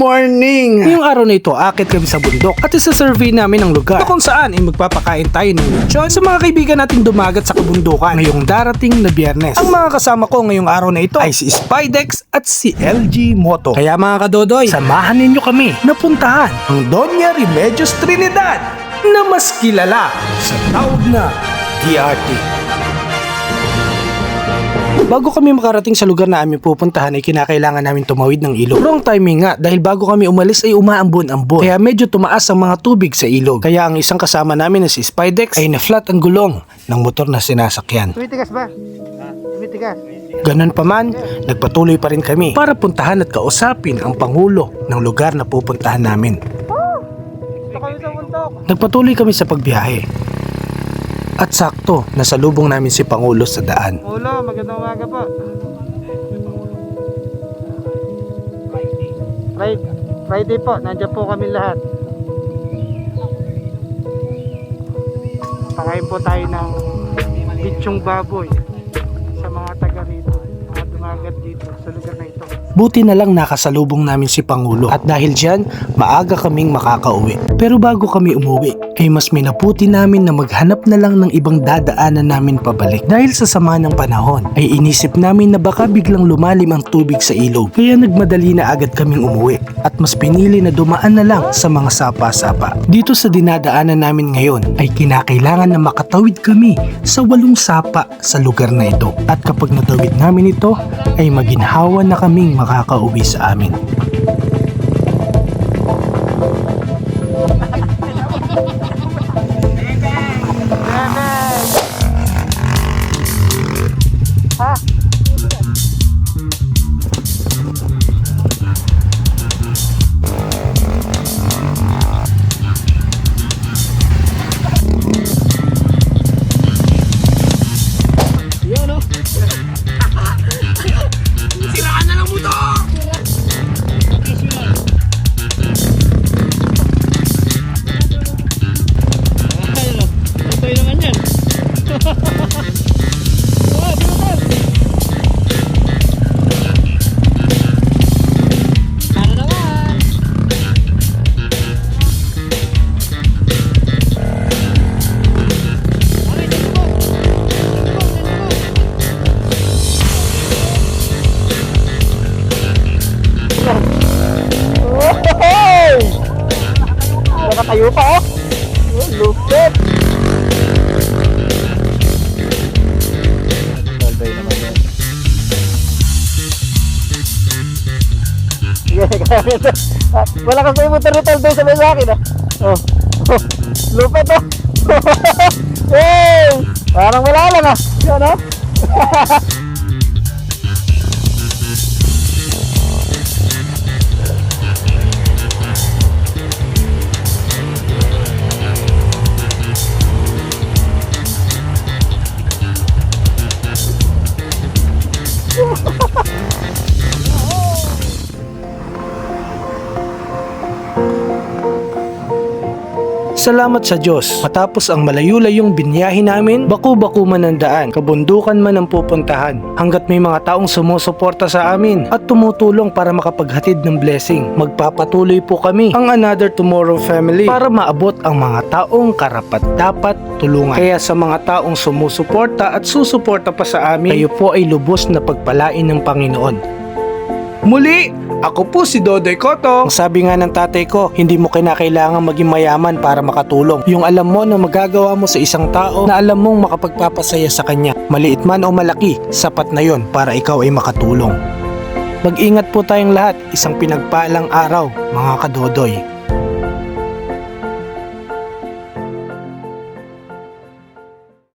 morning! Ngayong araw na ito, akit kami sa bundok at isa-survey namin ang lugar na kung saan ay magpapakain tayo ng lechon sa mga kaibigan nating dumagat sa kabundukan ngayong darating na biyernes. Ang mga kasama ko ngayong araw na ito ay si Spidex at si LG Moto. Kaya mga kadodoy, samahan ninyo kami na puntahan ang Doña Remedios Trinidad na mas kilala sa tawag na DRT. Bago kami makarating sa lugar na aming pupuntahan ay kinakailangan namin tumawid ng ilog. Wrong timing nga dahil bago kami umalis ay umaambon-ambon. Kaya medyo tumaas ang mga tubig sa ilog. Kaya ang isang kasama namin na si Spidex ay na-flat ang gulong ng motor na sinasakyan. Tumitigas ba? Tumitigas. Ganon pa man, nagpatuloy pa rin kami para puntahan at kausapin ang pangulo ng lugar na pupuntahan namin. Nagpatuloy kami sa pagbiyahe. At sakto, nasalubong namin si Pangulo sa daan. Ulo, magandang umaga po. Friday, Friday po, nandiyan po kami lahat. Pakain po tayo ng bitsyong baboy mga dumagat dito sa lugar na ito. Buti na lang nakasalubong namin si Pangulo at dahil dyan, maaga kaming makakauwi. Pero bago kami umuwi, ay mas minaputi namin na maghanap na lang ng ibang dadaanan namin pabalik. Dahil sa sama ng panahon, ay inisip namin na baka biglang lumalim ang tubig sa ilog. Kaya nagmadali na agad kaming umuwi at mas pinili na dumaan na lang sa mga sapa-sapa. Dito sa dinadaanan namin ngayon ay kinakailangan na makatawid kami sa walong sapa sa lugar na ito. At kapag natawid namin ito, ay maginhawa na kaming makakauwi sa amin. Nakatayo pa oh. Lupit. Kaya nito. Ah, Wala kasi yung motor ni Toldoy sabay sa akin ah. Oh. oh. Lupit oh. hey! Parang wala lang ah. Yan oh. Salamat sa Diyos. Matapos ang malayo-layong binyahe namin, baku-baku man ang daan, kabundukan man ang pupuntahan. Hanggat may mga taong sumusuporta sa amin at tumutulong para makapaghatid ng blessing. Magpapatuloy po kami ang Another Tomorrow Family para maabot ang mga taong karapat-dapat tulungan. Kaya sa mga taong sumusuporta at susuporta pa sa amin, kayo po ay lubos na pagpalain ng Panginoon. Muli, ako po si Dodoy Koto. Ang sabi nga ng tatay ko, hindi mo kinakailangan maging mayaman para makatulong. Yung alam mo na magagawa mo sa isang tao na alam mong makapagpapasaya sa kanya. Maliit man o malaki, sapat na yon para ikaw ay makatulong. Mag-ingat po tayong lahat, isang pinagpalang araw, mga kadodoy.